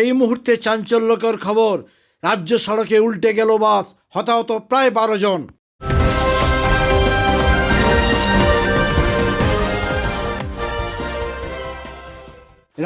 এই মুহূর্তে চাঞ্চল্যকর খবর। রাজ্য সড়কে উল্টে গেল বাস, হতাহত প্রায় বারো জন।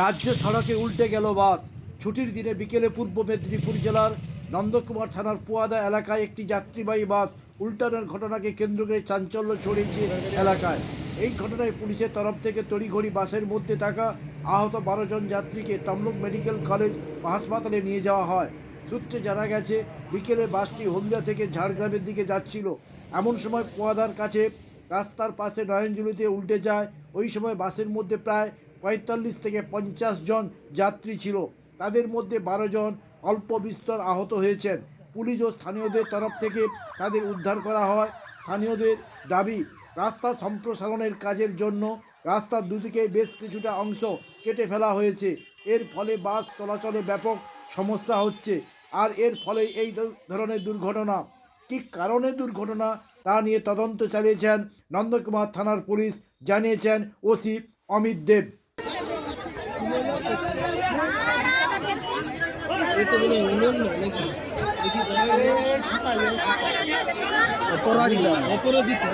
রাজ্য সড়কে উল্টে গেল বাস। ছুটির দিনে বিকেলে পূর্ব মেদিনীপুর জেলার নন্দকুমার থানার পুয়াদা এলাকায় একটি যাত্রীবাহী বাস উল্টানোর ঘটনাকে কেন্দ্র করে চাঞ্চল্য ছড়িয়েছে এলাকায়। এই ঘটনায় পুলিশের তরফ থেকে তড়িঘড়ি বাসের মধ্যে থাকা আহত বারো জন যাত্রীকে তমলুক মেডিকেল কলেজ হাসপাতালে নিয়ে যাওয়া হয়। সূত্রে জানা গেছে, বিকেলে বাসটি হলদিয়া থেকে ঝাড়গ্রামের দিকে যাচ্ছিল। এমন সময় পোয়াদার কাছে রাস্তার পাশে নয়নজুলিতে উল্টে যায়। ওই সময় বাসের মধ্যে প্রায় পঁয়তাল্লিশ থেকে পঞ্চাশ জন যাত্রী ছিল। তাদের মধ্যে বারো জন অল্প বিস্তর আহত হয়েছেন। পুলিশ ও স্থানীয়দের তরফ থেকে তাদের উদ্ধার করা হয়। স্থানীয়দের দাবি রাস্তা সম্প্রসারণের কাজের জন্য রাস্তার দুদিকে বেশ কিছুটা অংশ কেটে ফেলা হয়েছে। এর ফলে বাস চলাচলে ব্যাপক সমস্যা হচ্ছে, আর এর ফলে এই ধরনের দুর্ঘটনা। কী কারণে দুর্ঘটনা? তা নিয়ে তদন্ত চালিয়েছেন নন্দকুমার থানার পুলিশ, জানিয়েছেন ওসি অমিত দেব। অপরাজিতা। অপরাজিতা।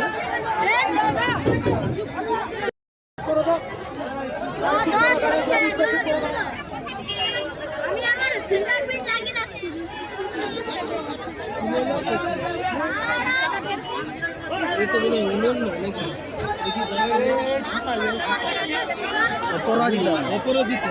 অপরাজিতা। অপরাজিতা